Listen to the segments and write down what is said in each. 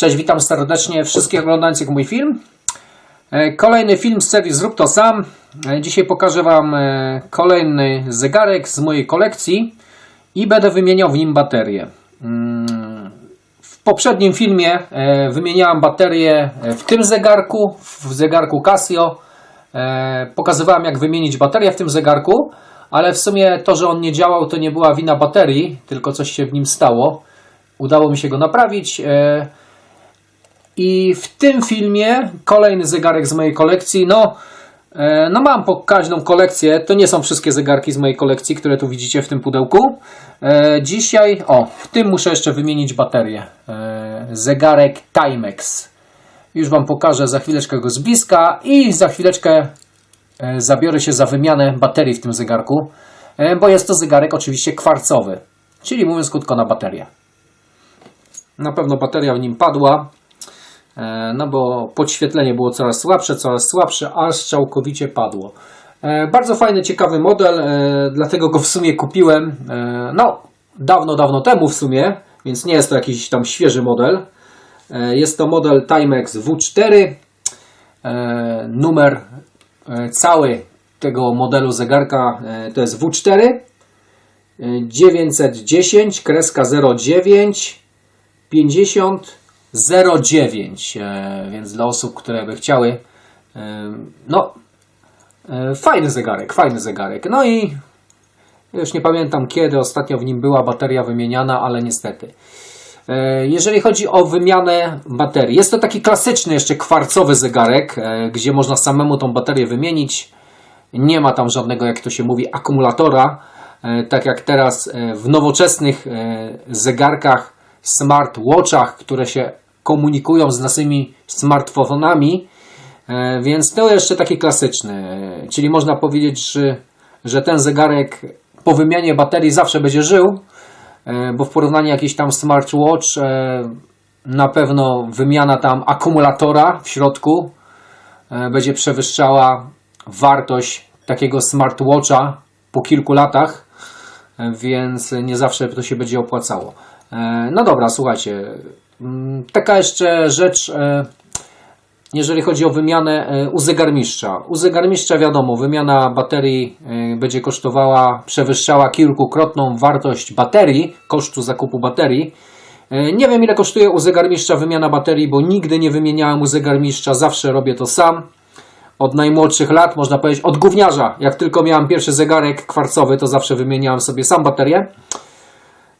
Cześć, witam serdecznie wszystkich oglądających mój film. E, Kolejny film z serii Zrób to sam. E, Dzisiaj pokażę Wam e, kolejny zegarek z mojej kolekcji i będę wymieniał w nim baterię. Mm, W poprzednim filmie wymieniałem baterię e, w tym zegarku, w zegarku Casio. Pokazywałem jak wymienić baterię w tym zegarku, ale w sumie to, że on nie działał, to nie była wina baterii, tylko coś się w nim stało. Udało mi się go naprawić. I w tym filmie kolejny zegarek z mojej kolekcji. No, e, no mam pokaźną kolekcję. To nie są wszystkie zegarki z mojej kolekcji, które tu widzicie w tym pudełku. E, Dzisiaj, o, w tym muszę jeszcze wymienić baterię. E, Zegarek Timex. Już Wam pokażę za chwileczkę go z bliska i za chwileczkę zabiorę się za wymianę baterii w tym zegarku, bo jest to zegarek oczywiście kwarcowy, czyli mówiąc krótko na baterię. Na pewno bateria w nim padła, no bo podświetlenie było coraz słabsze, coraz słabsze, aż całkowicie padło. E, Bardzo fajny, ciekawy model, e, dlatego go w sumie kupiłem, e, no dawno, dawno temu w sumie, więc nie jest to jakiś tam świeży model. E, Jest to model Timex W4, e, numer e, cały tego modelu zegarka e, to jest W4 e, 910 kreska 09 50 09 e, więc dla osób, które by chciały e, no e, fajny zegarek, fajny zegarek no i już nie pamiętam kiedy ostatnio w nim była bateria wymieniana, ale niestety jeżeli chodzi o wymianę baterii, jest to taki klasyczny jeszcze kwarcowy zegarek, gdzie można samemu tą baterię wymienić. Nie ma tam żadnego, jak to się mówi, akumulatora. Tak jak teraz w nowoczesnych zegarkach, smartwatchach, które się komunikują z naszymi smartfonami. E, Więc to jeszcze taki klasyczny. Czyli można powiedzieć, że, że ten zegarek po wymianie baterii zawsze będzie żył. E, bo w porównaniu jakiś tam smartwatch e, na pewno wymiana tam akumulatora w środku będzie przewyższała wartość takiego smartwatcha po kilku latach, więc nie zawsze to się będzie opłacało. No dobra, słuchajcie, taka jeszcze rzecz, e, jeżeli chodzi o wymianę e, u zegarmistrza. U zegarmistrza wiadomo, wymiana baterii e, będzie kosztowała, przewyższała kilkukrotną wartość baterii, kosztu zakupu baterii. Nie wiem ile kosztuje u zegarmistrza wymiana baterii, bo nigdy nie wymieniałem u zegarmistrza, zawsze robię to sam. Od najmłodszych lat, można powiedzieć, od gówniarza. Jak tylko miałem pierwszy zegarek kwarcowy, to zawsze wymieniałem sobie sam baterię.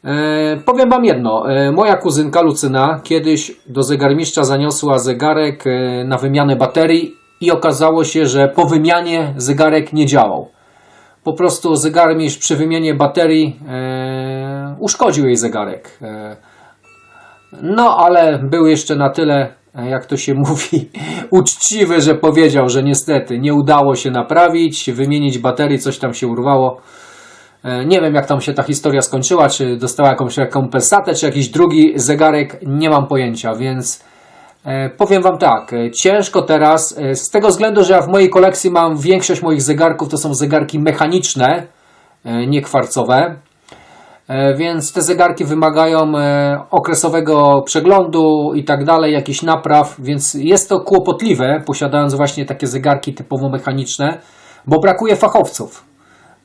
E, powiem Wam jedno. E, moja kuzynka Lucyna kiedyś do zegarmistrza zaniosła zegarek e, na wymianę baterii i okazało się, że po wymianie zegarek nie działał. Po prostu zegarmistrz przy wymianie baterii e, uszkodził jej zegarek. E, no, ale był jeszcze na tyle, e, jak to się mówi, uczciwy, że powiedział, że niestety nie udało się naprawić, wymienić baterii, coś tam się urwało. E, Nie wiem, jak tam się ta historia skończyła, czy dostała jakąś rekompensatę, czy jakiś drugi zegarek, nie mam pojęcia, więc e, powiem Wam tak, e, ciężko teraz, z tego względu, że ja w mojej kolekcji mam większość moich zegarków, to są zegarki mechaniczne, nie kwarcowe, więc te zegarki wymagają okresowego przeglądu i tak dalej, jakichś napraw, więc jest to kłopotliwe, posiadając właśnie takie zegarki typowo mechaniczne, bo brakuje fachowców.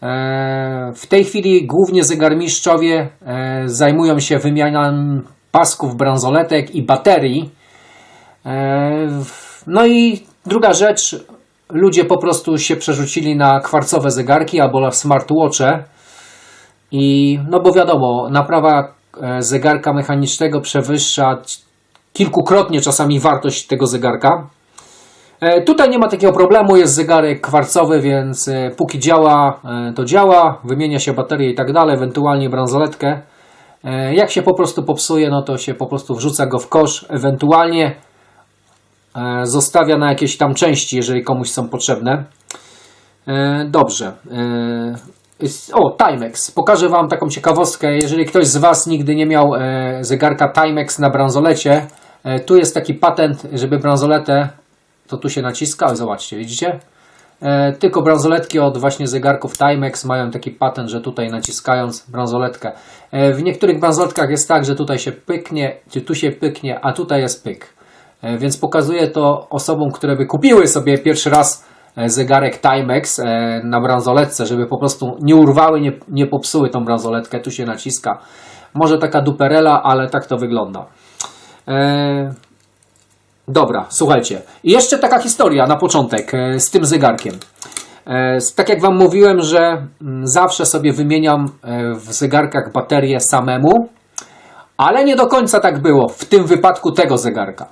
E, W tej chwili głównie zegarmistrzowie e, zajmują się wymianą pasków, bransoletek i baterii. E, No i druga rzecz, ludzie po prostu się przerzucili na kwarcowe zegarki albo na smartwatche. I no bo wiadomo, naprawa zegarka mechanicznego przewyższa kilkukrotnie czasami wartość tego zegarka. E, Tutaj nie ma takiego problemu, jest zegarek kwarcowy, więc e, póki działa, e, to działa, wymienia się baterię i tak dalej, ewentualnie bransoletkę. Jak się po prostu popsuje, no to się po prostu wrzuca go w kosz, ewentualnie zostawia na jakieś tam części, jeżeli komuś są potrzebne. Dobrze. O, Timex. Pokażę Wam taką ciekawostkę. Jeżeli ktoś z Was nigdy nie miał zegarka Timex na bransolecie, tu jest taki patent, żeby bransoletę, to tu się naciska, o, zobaczcie, widzicie? E, tylko bransoletki od właśnie zegarków Timex mają taki patent, że tutaj naciskając bransoletkę. E, w niektórych bransoletkach jest tak, że tutaj się pyknie, czy tu się pyknie, a tutaj jest pyk. E, więc pokazuję to osobom, które by kupiły sobie pierwszy raz e, zegarek Timex e, na bransoletce, żeby po prostu nie urwały, nie, nie popsuły tą bransoletkę. Tu się naciska. Może taka duperela, ale tak to wygląda. E, Dobra, słuchajcie. I jeszcze taka historia na początek e, z tym zegarkiem. E, Tak jak Wam mówiłem, że mm, zawsze sobie wymieniam e, w zegarkach baterię samemu, ale nie do końca tak było w tym wypadku tego zegarka.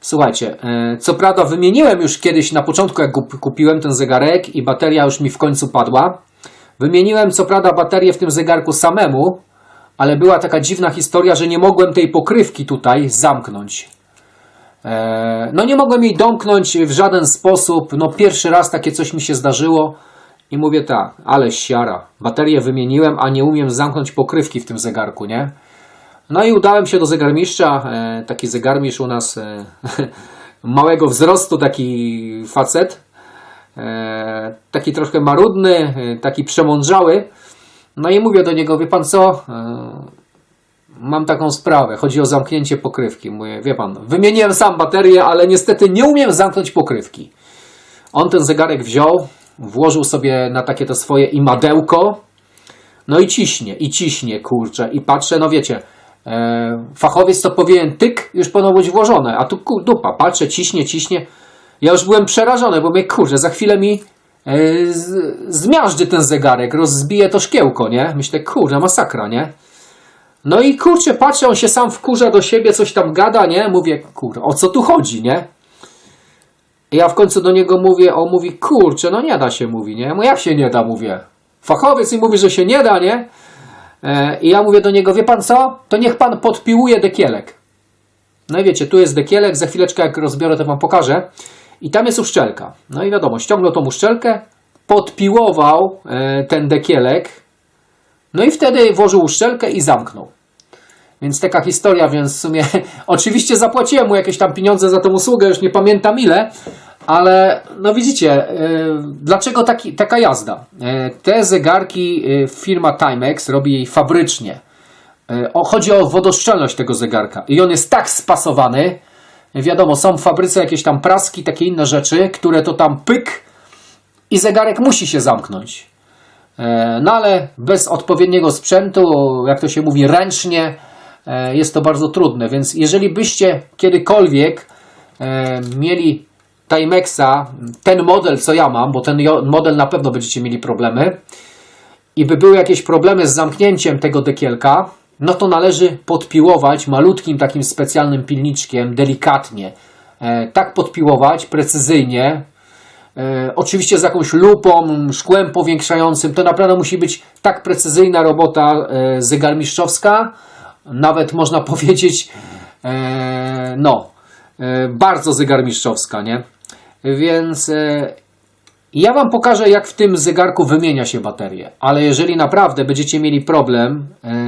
Słuchajcie, co prawda wymieniłem już kiedyś na początku, jak kup- kupiłem ten zegarek i bateria już mi w końcu padła. Wymieniłem co prawda baterię w tym zegarku samemu, ale była taka dziwna historia, że nie mogłem tej pokrywki tutaj zamknąć. E, No nie mogłem jej domknąć w żaden sposób. No pierwszy raz takie coś mi się zdarzyło i mówię tak, ale siara. Baterię wymieniłem, a nie umiem zamknąć pokrywki w tym zegarku, nie? No i udałem się do zegarmistrza. E, Taki zegarmistrz u nas e, małego wzrostu, taki facet. Taki troszkę marudny, taki przemądrzały. No i mówię do niego, wie pan co? Mam taką sprawę, chodzi o zamknięcie pokrywki. Mówię, wie pan, wymieniłem sam baterię, ale niestety nie umiem zamknąć pokrywki. On ten zegarek wziął, włożył sobie na takie to swoje imadełko, no i ciśnie, i ciśnie, kurczę, i patrzę, no wiecie, e, fachowiec to powinien tyk, już powinno być włożone, a tu kur, dupa, patrzę, ciśnie, ciśnie. Ja już byłem przerażony, bo mówię, kurczę, za chwilę mi e, z, zmiażdży ten zegarek, rozbije to szkiełko, nie? Myślę, kurczę, masakra, nie? No i kurczę, patrzę, on się sam wkurza do siebie, coś tam gada, nie? Mówię, kurczę, o co tu chodzi, nie? I ja w końcu do niego mówię, on mówi, kurczę, no nie da się, mówi, nie? No jak się nie da, mówię. Fachowiec mi mówi, że się nie da, nie? E, I ja mówię do niego, wie pan co? To niech pan podpiłuje dekielek. No i wiecie, tu jest dekielek, za chwileczkę jak rozbiorę, to wam pokażę. I tam jest uszczelka. No i wiadomo, ściągnął tą uszczelkę, podpiłował e, ten dekielek, no i wtedy włożył uszczelkę i zamknął. Więc taka historia, więc w sumie oczywiście zapłaciłem mu jakieś tam pieniądze za tą usługę, już nie pamiętam ile, ale no widzicie, e, dlaczego taki, taka jazda? E, te zegarki e, firma Timex robi jej fabrycznie. E, o, chodzi o wodoszczelność tego zegarka i on jest tak spasowany, wiadomo, są w fabryce jakieś tam praski, takie inne rzeczy, które to tam pyk i zegarek musi się zamknąć. E, No ale bez odpowiedniego sprzętu, jak to się mówi, ręcznie, e, jest to bardzo trudne. Więc jeżeli byście kiedykolwiek e, mieli Timexa, ten model, co ja mam, bo ten model na pewno będziecie mieli problemy, i by były jakieś problemy z zamknięciem tego dekielka, no to należy podpiłować malutkim takim specjalnym pilniczkiem, delikatnie. Tak podpiłować, precyzyjnie, E, oczywiście z jakąś lupą, szkłem powiększającym. To naprawdę musi być tak precyzyjna robota e, zegarmistrzowska, nawet można powiedzieć, e, no, bardzo zegarmistrzowska, nie? Więc ja Wam pokażę, jak w tym zegarku wymienia się baterię. Ale jeżeli naprawdę będziecie mieli problem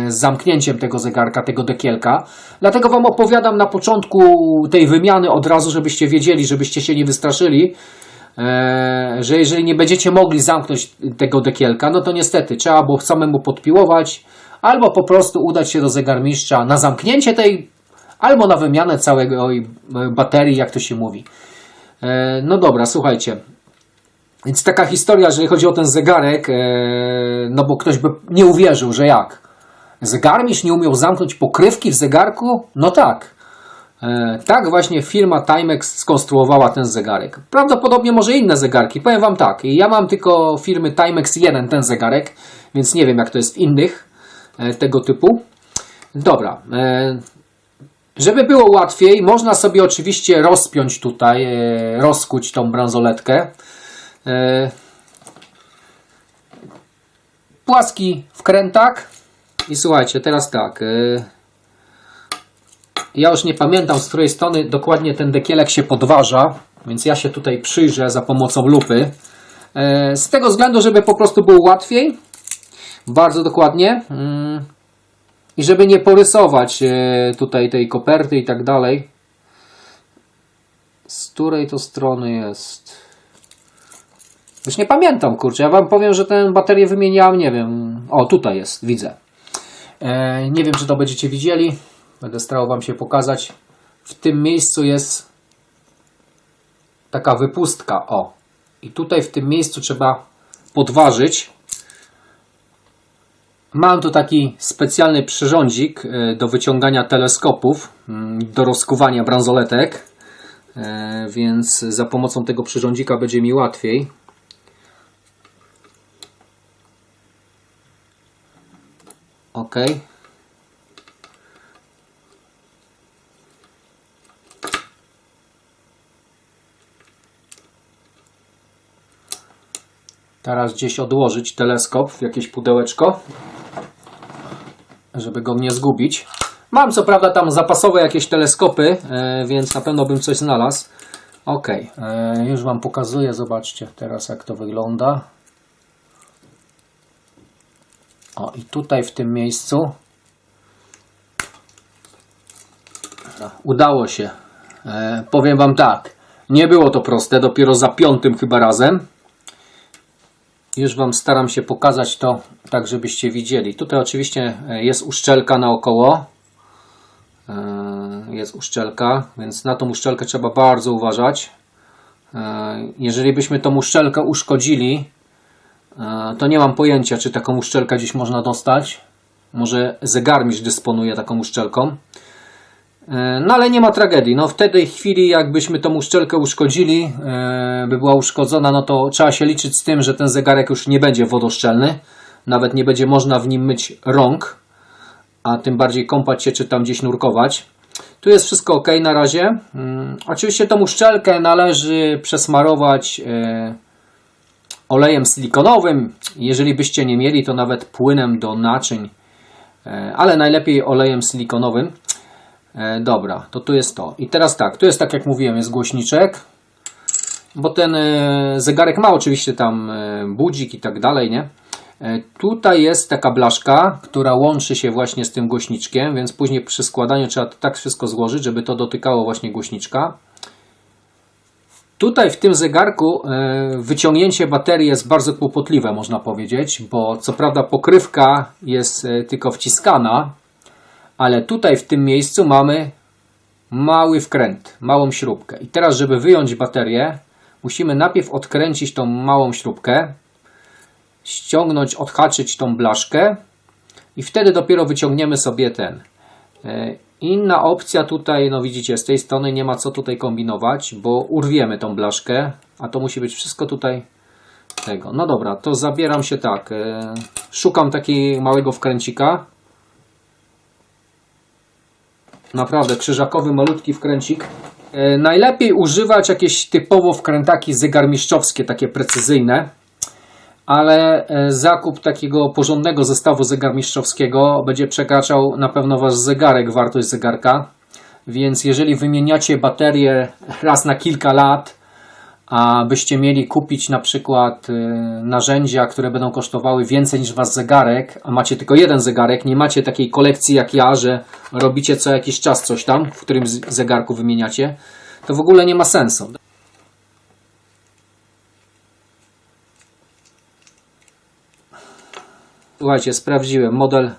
z zamknięciem tego zegarka, tego dekielka, dlatego Wam opowiadam na początku tej wymiany od razu, żebyście wiedzieli, żebyście się nie wystraszyli, że jeżeli nie będziecie mogli zamknąć tego dekielka, no to niestety trzeba było samemu podpiłować, albo po prostu udać się do zegarmistrza na zamknięcie tej, albo na wymianę całego e, baterii, jak to się mówi. E, No dobra, słuchajcie. Więc taka historia, jeżeli chodzi o ten zegarek, e, no bo ktoś by nie uwierzył, że jak? Zegarmistrz nie umiał zamknąć pokrywki w zegarku? No tak. E, Tak właśnie firma Timex skonstruowała ten zegarek. Prawdopodobnie może inne zegarki. Powiem Wam tak, ja mam tylko firmy Timex 1 ten zegarek, więc nie wiem jak to jest w innych e, tego typu. Dobra. e, Żeby było łatwiej, można sobie oczywiście rozpiąć tutaj, rozkuć tą bransoletkę. Płaski wkrętak. I słuchajcie, teraz tak. Ja już nie pamiętam, z której strony dokładnie ten dekielek się podważa, więc ja się tutaj przyjrzę za pomocą lupy. E, Z tego względu, żeby po prostu było łatwiej, bardzo dokładnie, mm, i żeby nie porysować e, tutaj tej koperty i tak dalej. Z której to strony jest? Już nie pamiętam, kurczę. Ja wam powiem, że tę baterię wymieniałem, nie wiem. O, tutaj jest, widzę. E, nie wiem, czy to będziecie widzieli. Będę starał wam się pokazać. W tym miejscu jest taka wypustka. O. I tutaj w tym miejscu trzeba podważyć. Mam tu taki specjalny przyrządzik e, do wyciągania teleskopów, mm, do rozkuwania bransoletek, E, więc za pomocą tego przyrządzika będzie mi łatwiej. Ok. Teraz gdzieś odłożyć teleskop w jakieś pudełeczko, żeby go nie zgubić. Mam co prawda tam zapasowe jakieś teleskopy, e, więc na pewno bym coś znalazł. Ok, e, już Wam pokazuję, zobaczcie teraz jak to wygląda. O i tutaj w tym miejscu udało się. E, powiem Wam tak, nie było to proste, dopiero za piątym chyba razem. Już Wam staram się pokazać to tak, żebyście widzieli. Tutaj oczywiście e, jest uszczelka naokoło. E, Jest uszczelka, więc na tą uszczelkę trzeba bardzo uważać. E, Jeżeli byśmy tą uszczelkę uszkodzili, to nie mam pojęcia, czy taką uszczelkę gdzieś można dostać. Może zegarmistrz dysponuje taką uszczelką. E, No ale nie ma tragedii. No w tej chwili, jakbyśmy tą uszczelkę uszkodzili, e, by była uszkodzona, no to trzeba się liczyć z tym, że ten zegarek już nie będzie wodoszczelny. Nawet nie będzie można w nim myć rąk, a tym bardziej kąpać się czy tam gdzieś nurkować. Tu jest wszystko ok na razie. Mm, Oczywiście tą uszczelkę należy przesmarować e, olejem silikonowym. Jeżeli byście nie mieli, to nawet płynem do naczyń, ale najlepiej olejem silikonowym. E, dobra, to tu jest to. I teraz tak, tu jest tak jak mówiłem, jest głośniczek, bo ten e, zegarek ma oczywiście tam e, budzik i tak dalej, nie? Tutaj jest taka blaszka, która łączy się właśnie z tym głośniczkiem, więc później przy składaniu trzeba to tak wszystko złożyć, żeby to dotykało właśnie głośniczka. Tutaj w tym zegarku wyciągnięcie baterii jest bardzo kłopotliwe, można powiedzieć, bo co prawda pokrywka jest tylko wciskana, ale tutaj w tym miejscu mamy mały wkręt, małą śrubkę. I teraz, żeby wyjąć baterię, musimy najpierw odkręcić tą małą śrubkę, ściągnąć, odhaczyć tą blaszkę i wtedy dopiero wyciągniemy sobie ten. E, Inna opcja tutaj, no widzicie, z tej strony nie ma co tutaj kombinować, bo urwiemy tą blaszkę, a to musi być wszystko tutaj tego. No dobra, to zabieram się tak. e, Szukam takiego małego wkręcika. Naprawdę krzyżakowy, malutki wkręcik. E, Najlepiej używać jakieś typowo wkrętaki zegarmistrzowskie, takie precyzyjne. Ale e, zakup takiego porządnego zestawu zegarmistrzowskiego będzie przekraczał na pewno wasz zegarek, wartość zegarka. Więc jeżeli wymieniacie baterię raz na kilka lat, a byście mieli kupić na przykład y, narzędzia, które będą kosztowały więcej niż was zegarek, a macie tylko jeden zegarek, nie macie takiej kolekcji jak ja, że robicie co jakiś czas coś tam, w którym zegarku wymieniacie, to w ogóle nie ma sensu. Słuchajcie, sprawdziłem model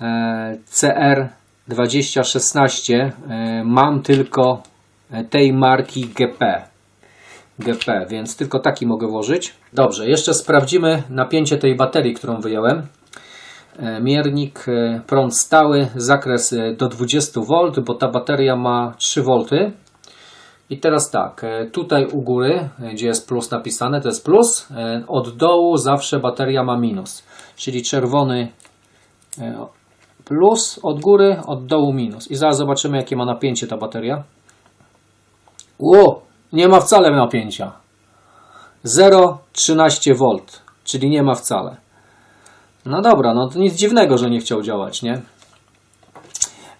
e, CR2016. E, mam tylko e, tej marki GP. GP, więc tylko taki mogę włożyć. Dobrze, jeszcze sprawdzimy napięcie tej baterii, którą wyjąłem. E, Miernik, e, prąd stały, zakres e, do 20V, bo ta bateria ma 3V. I teraz tak, tutaj u góry, gdzie jest plus napisane, to jest plus. Od dołu zawsze bateria ma minus. Czyli czerwony plus od góry, od dołu minus. I zaraz zobaczymy, jakie ma napięcie ta bateria. Ło, nie ma wcale napięcia. 0,13V, czyli nie ma wcale. No dobra, no to nic dziwnego, że nie chciał działać, nie?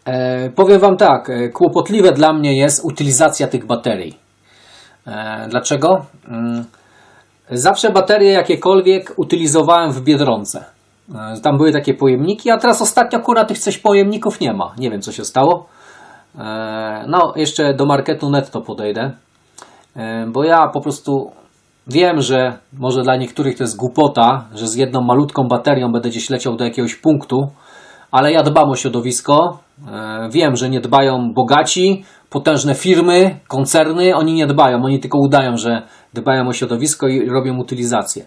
E, powiem Wam tak, e, kłopotliwe dla mnie jest utylizacja tych baterii. E, dlaczego? Mm, zawsze baterie jakiekolwiek utylizowałem w Biedronce. E, tam były takie pojemniki, a teraz ostatnio akurat tych coś pojemników nie ma. Nie wiem co się stało. E, no, jeszcze do marketu netto podejdę. E, bo ja po prostu Wiem, że może dla niektórych to jest głupota, że z jedną malutką baterią będę gdzieś leciał do jakiegoś punktu, ale ja dbam o środowisko. E, Wiem, że nie dbają bogaci, potężne firmy, koncerny, oni nie dbają, oni tylko udają, że dbają o środowisko i robią utylizację.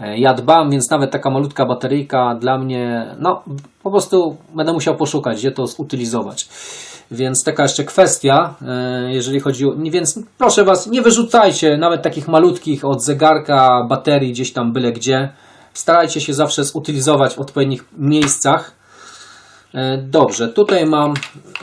E, Ja dbam, więc nawet taka malutka bateryjka dla mnie, no po prostu będę musiał poszukać, gdzie to zutylizować. Więc taka jeszcze kwestia, e, jeżeli chodzi o. Więc proszę Was, nie wyrzucajcie nawet takich malutkich od zegarka, baterii gdzieś tam byle gdzie. Starajcie się zawsze zutylizować w odpowiednich miejscach. E, Dobrze, tutaj mam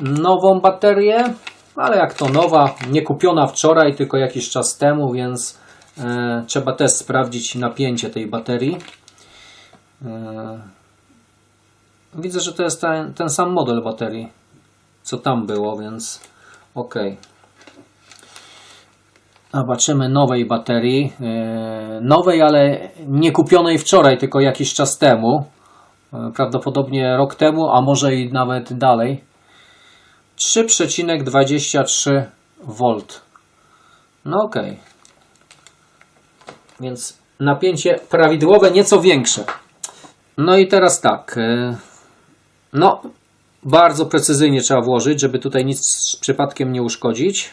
nową baterię, ale jak to nowa, nie kupiona wczoraj, tylko jakiś czas temu, więc e, trzeba też sprawdzić napięcie tej baterii. Widzę, że to jest ten, ten sam model baterii, co tam było, więc ok. Zobaczymy nowej baterii. E, nowej, ale nie kupionej wczoraj, tylko jakiś czas temu. E, Prawdopodobnie rok temu, a może i nawet dalej. 3,23 V. No ok. Więc napięcie prawidłowe, nieco większe. No i teraz tak. e, No, bardzo precyzyjnie trzeba włożyć, żeby tutaj nic przypadkiem nie uszkodzić.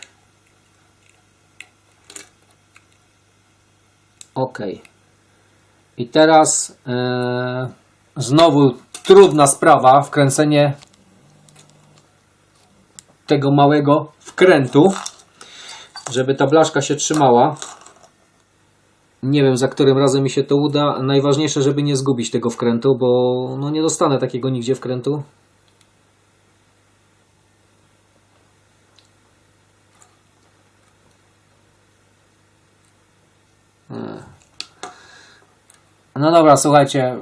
Ok. I teraz e, znowu trudna sprawa, wkręcenie tego małego wkrętu, żeby ta blaszka się trzymała. Nie wiem, za którym razem mi się to uda. Najważniejsze, żeby nie zgubić tego wkrętu, bo no nie dostanę takiego nigdzie wkrętu. No dobra, słuchajcie.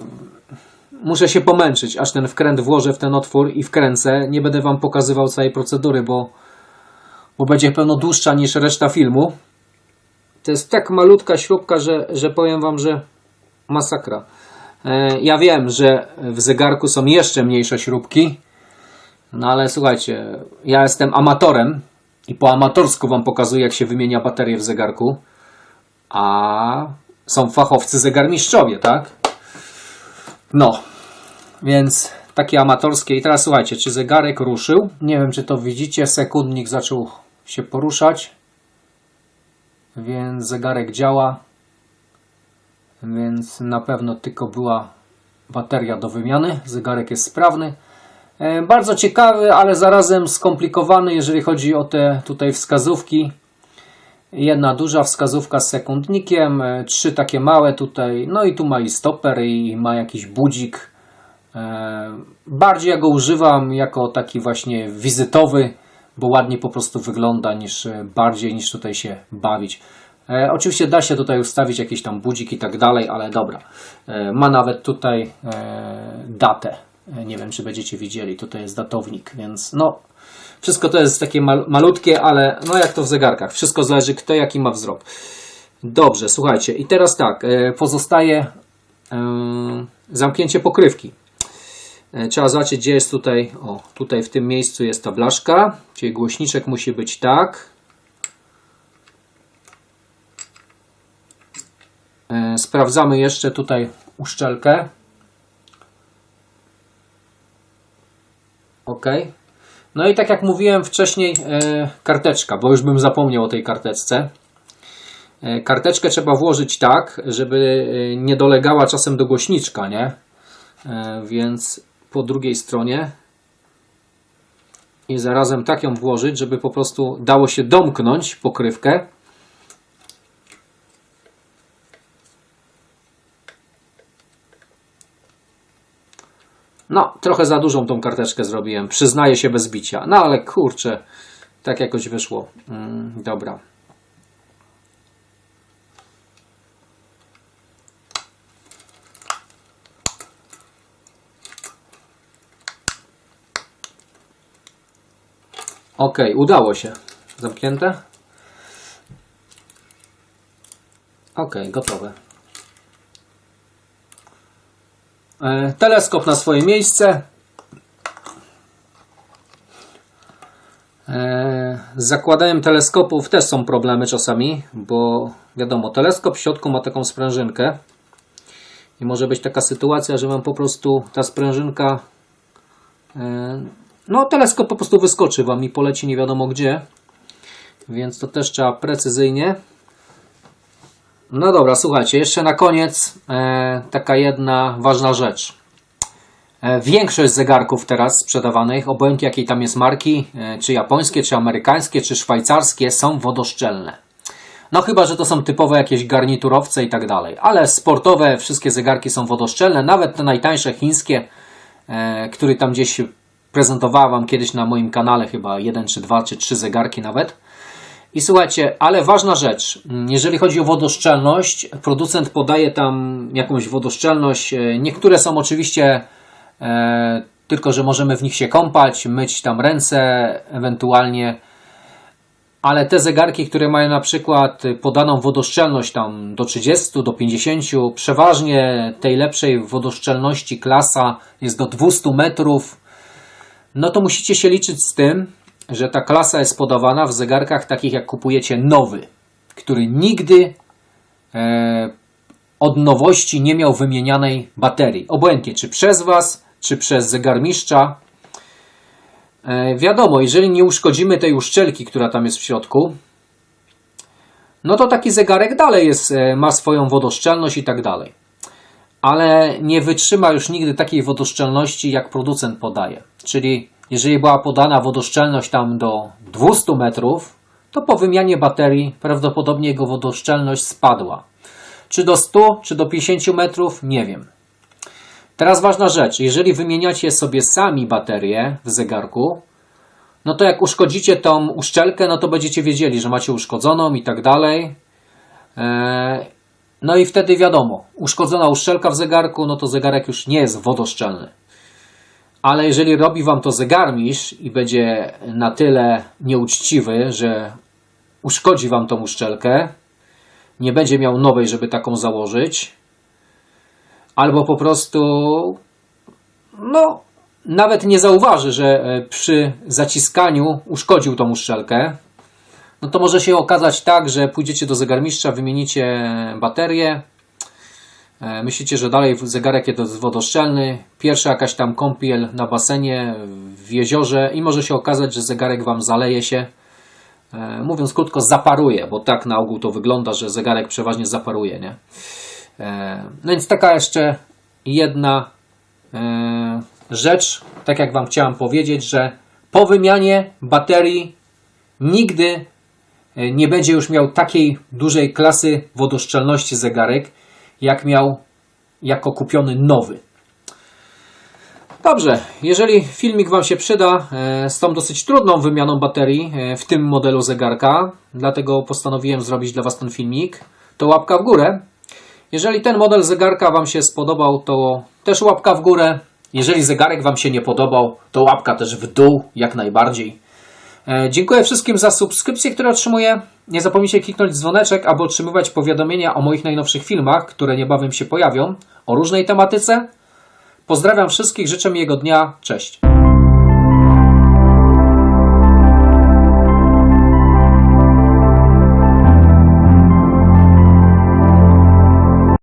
Muszę się pomęczyć, aż ten wkręt włożę w ten otwór i wkręcę. Nie będę wam pokazywał całej procedury, bo, bo będzie pewno dłuższa niż reszta filmu. To jest tak malutka śrubka, że, że powiem wam, że masakra. E, ja wiem, że w zegarku są jeszcze mniejsze śrubki, no ale słuchajcie, ja jestem amatorem i po amatorsku wam pokazuję, jak się wymienia baterię w zegarku, a są fachowcy zegarmistrzowie, tak? No, więc takie amatorskie. I teraz słuchajcie, czy zegarek ruszył? Nie wiem, czy to widzicie, sekundnik zaczął się poruszać, więc zegarek działa, więc na pewno tylko była bateria do wymiany. Zegarek jest sprawny. E, Bardzo ciekawy, ale zarazem skomplikowany, jeżeli chodzi o te tutaj wskazówki. Jedna duża wskazówka z sekundnikiem, e, trzy takie małe tutaj, no i tu ma i stoper i ma jakiś budzik. E, Bardziej ja go używam jako taki właśnie wizytowy, bo ładnie po prostu wygląda niż e, bardziej niż tutaj się bawić. Oczywiście da się tutaj ustawić jakiś tam budzik i tak dalej, ale dobra. Ma nawet tutaj datę. Nie wiem, czy będziecie widzieli. Tutaj jest datownik, więc no wszystko to jest takie mal, malutkie, ale no jak to w zegarkach. Wszystko zależy kto jaki ma wzrok. Dobrze, słuchajcie. I teraz tak, e, pozostaje e, zamknięcie pokrywki. E, Trzeba zobaczyć, gdzie jest tutaj. O, tutaj w tym miejscu jest ta blaszka. Czyli głośniczek musi być tak. Sprawdzamy jeszcze tutaj uszczelkę. Ok. No i tak jak mówiłem wcześniej, e, karteczka, bo już bym zapomniał o tej karteczce. E, karteczkę trzeba włożyć tak, żeby e, nie dolegała czasem do głośniczka, nie? Więc po drugiej stronie i zarazem tak ją włożyć, żeby po prostu dało się domknąć pokrywkę. No, trochę za dużą tą karteczkę zrobiłem. Przyznaję się bez bicia. No ale kurczę, tak jakoś wyszło. Mm, dobra. Ok, udało się. Zamknięte? Ok, gotowe. E, Teleskop na swoje miejsce. E, Z zakładaniem teleskopów też są problemy czasami, bo wiadomo, teleskop w środku ma taką sprężynkę i może być taka sytuacja, że Wam po prostu ta sprężynka, e, no teleskop po prostu wyskoczy Wam i poleci nie wiadomo gdzie, więc to też trzeba precyzyjnie. No dobra, słuchajcie, jeszcze na koniec e, taka jedna ważna rzecz. E, Większość zegarków teraz sprzedawanych, obojętnie jakiej tam jest marki, e, czy japońskie, czy amerykańskie, czy szwajcarskie, są wodoszczelne. No chyba, że to są typowe jakieś garniturowce i tak dalej. Ale sportowe, wszystkie zegarki są wodoszczelne, nawet te najtańsze chińskie, e, które tam gdzieś prezentowałem kiedyś na moim kanale, chyba jeden, czy dwa, czy trzy zegarki nawet. I słuchajcie, ale ważna rzecz, mm, jeżeli chodzi o wodoszczelność, producent podaje tam jakąś wodoszczelność. e, Niektóre są oczywiście e, tylko, że możemy w nich się kąpać, myć tam ręce, ewentualnie. Ale te zegarki, które mają na przykład podaną wodoszczelność tam do 30, do 50, przeważnie tej lepszej wodoszczelności klasa jest do 200 metrów, no to musicie się liczyć z tym, że ta klasa jest podawana w zegarkach takich jak kupujecie nowy, który nigdy e, od nowości nie miał wymienianej baterii. Obojętnie czy przez Was, czy przez zegarmistrza. E, wiadomo, jeżeli nie uszkodzimy tej uszczelki, która tam jest w środku, no to taki zegarek dalej jest, e, ma swoją wodoszczelność i tak dalej. Ale nie wytrzyma już nigdy takiej wodoszczelności, jak producent podaje. Czyli jeżeli była podana wodoszczelność tam do 200 metrów, to po wymianie baterii prawdopodobnie jego wodoszczelność spadła. Czy do 100, czy do 50 metrów, nie wiem. Teraz ważna rzecz, jeżeli wymieniacie sobie sami baterię w zegarku, no to jak uszkodzicie tą uszczelkę, no to będziecie wiedzieli, że macie uszkodzoną i tak dalej. Eee, No i wtedy wiadomo, uszkodzona uszczelka w zegarku, no to zegarek już nie jest wodoszczelny. Ale jeżeli robi wam to zegarmistrz i będzie na tyle nieuczciwy, że uszkodzi wam tą uszczelkę, nie będzie miał nowej, żeby taką założyć, albo po prostu no, nawet nie zauważy, że e, przy zaciskaniu uszkodził tą uszczelkę, no to może się okazać tak, że pójdziecie do zegarmistrza, wymienicie baterię, myślicie, że dalej zegarek jest wodoszczelny, pierwsza jakaś tam kąpiel na basenie, w jeziorze i może się okazać, że zegarek Wam zaleje się, e, mówiąc krótko, zaparuje, bo tak na ogół to wygląda, że zegarek przeważnie zaparuje, nie? E, No więc taka jeszcze jedna e, rzecz, tak jak Wam chciałem powiedzieć, że po wymianie baterii nigdy e, nie będzie już miał takiej dużej klasy wodoszczelności zegarek, jak miał jako kupiony nowy. Dobrze, jeżeli filmik Wam się przyda e, z tą dosyć trudną wymianą baterii e, w tym modelu zegarka, dlatego postanowiłem zrobić dla Was ten filmik, to łapka w górę. Jeżeli ten model zegarka Wam się spodobał, to też łapka w górę. Jeżeli zegarek Wam się nie podobał, to łapka też w dół, jak najbardziej. E, Dziękuję wszystkim za subskrypcje, które otrzymuję. Nie zapomnijcie kliknąć dzwoneczek, aby otrzymywać powiadomienia o moich najnowszych filmach, które niebawem się pojawią, o różnej tematyce. Pozdrawiam wszystkich, życzę miłego dnia, cześć.